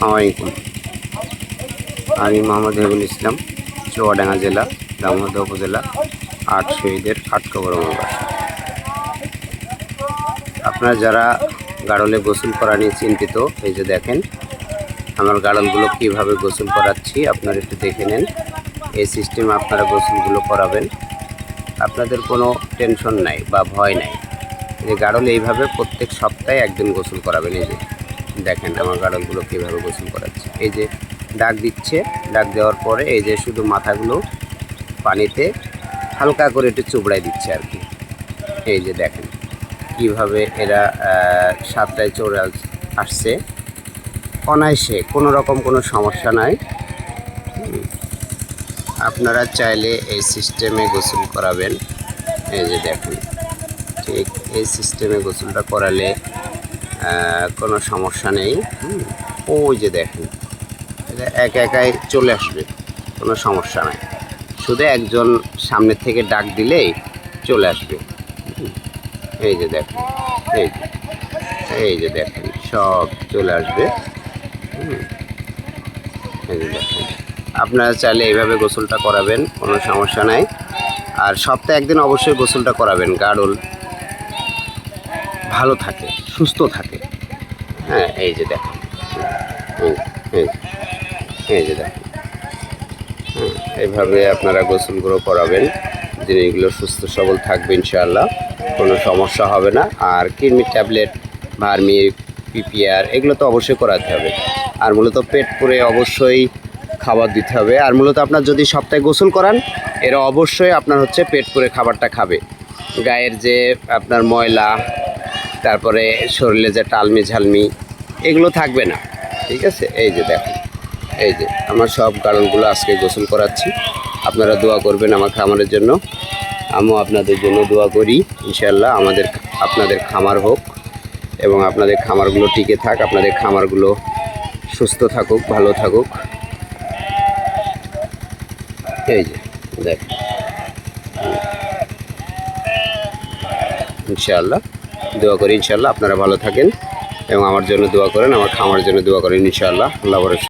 আসসালামু আমি মোহাম্মদ হেবুল ইসলাম, চুয়াডাঙ্গা জেলা দামোদা উপজেলা, আট শহীদের আট কবর আপনারা যারা গাড়লে গোসল করা নিয়ে চিন্তিত, এই যে দেখেন, আমার গাড়লগুলো কীভাবে গোসল করাচ্ছি, আপনারা একটু দেখে নেন। এই সিস্টেমে আপনারা গোসলগুলো করাবেন। আপনাদের কোনো টেনশন নাই বা ভয় নাই। এই গাড়ল এইভাবে প্রত্যেক সপ্তাহে একদিন গোসল করাবেন, এই যে। দেখেন আমার গাড়লগুলো কীভাবে গোসল করাচ্ছে। এই যে ডাক দিচ্ছে, ডাক দেওয়ার পরে এই যে শুধু মাথাগুলো পানিতে হালকা করে একটু চুবড়াই দিচ্ছে আর কি। এই যে দেখেন কীভাবে এরা সাতটায় চলে আসছে। অনায়াসে কোনো রকম কোনো সমস্যা নাই। আপনারা চাইলে এই সিস্টেমে গোসল করাবেন। এই যে দেখেন, ঠিক এই সিস্টেমে গোসলটা করালে কোনো সমস্যা নেই। ওই যে দেখেন, এটা এক একাই চলে আসবে, কোনো সমস্যা নাই। শুধু একজন সামনে থেকে ডাক দিলেই চলে আসবে। এই যে দেখেন, এই যে এই যে দেখেন, সব চলে আসবে। এই যে দেখেন, আপনারা চাইলে এইভাবে গোসলটা করাবেন, কোনো সমস্যা নাই। আর সপ্তাহে একদিন অবশ্যই গোসলটা করাবেন গাড়ল ভালো থাকে সুস্থ থাকে। হ্যাঁ এই যে দেখেন এই যে- হ্যাঁ, এইভাবে আপনারা গোসলগুলো করাবেন। জিনিসগুলো সুস্থ সবল থাকবে ইনশাআল্লাহ কোনো সমস্যা হবে না। আর কৃমি ট্যাবলেট ভার্মি পিপিআর এগুলো তো অবশ্যই করাতে হবে। আর মূলত পেট পুরে অবশ্যই খাবার দিতে হবে। আর মূলত আপনার যদি সপ্তাহে গোসল করান এরা অবশ্যই আপনার হচ্ছে পেট পুরে খাবারটা খাবে। গায়ের যে আপনার ময়লা তারপরে শরীরে যে টালমি ঝালমি, এগুলো থাকবে না। ঠিক আছে? এই যে দেখুন, এই যে আমার সব গাড়লগুলো আজকে গোসল করাচ্ছি। আপনারা দোয়া করবেন আমার খামারের জন্য। আমিও আপনাদের জন্য দোয়া করি ইনশাল্লাহ আমাদের, আপনাদের খামার হোক এবং আপনাদের খামারগুলো টিকে থাক, আপনাদের খামারগুলো সুস্থ থাকুক, ভালো থাকুক। এই যে দেখ ইনশাআল্লাহ। দোয়া করি ইনশাল্লাহ আপনারা ভালো থাকেন এবং আমার জন্য দোয়া করেন, আমার খামার জন্য দোয়া করেন, ইনশাআল্লাহ। আল্লাহ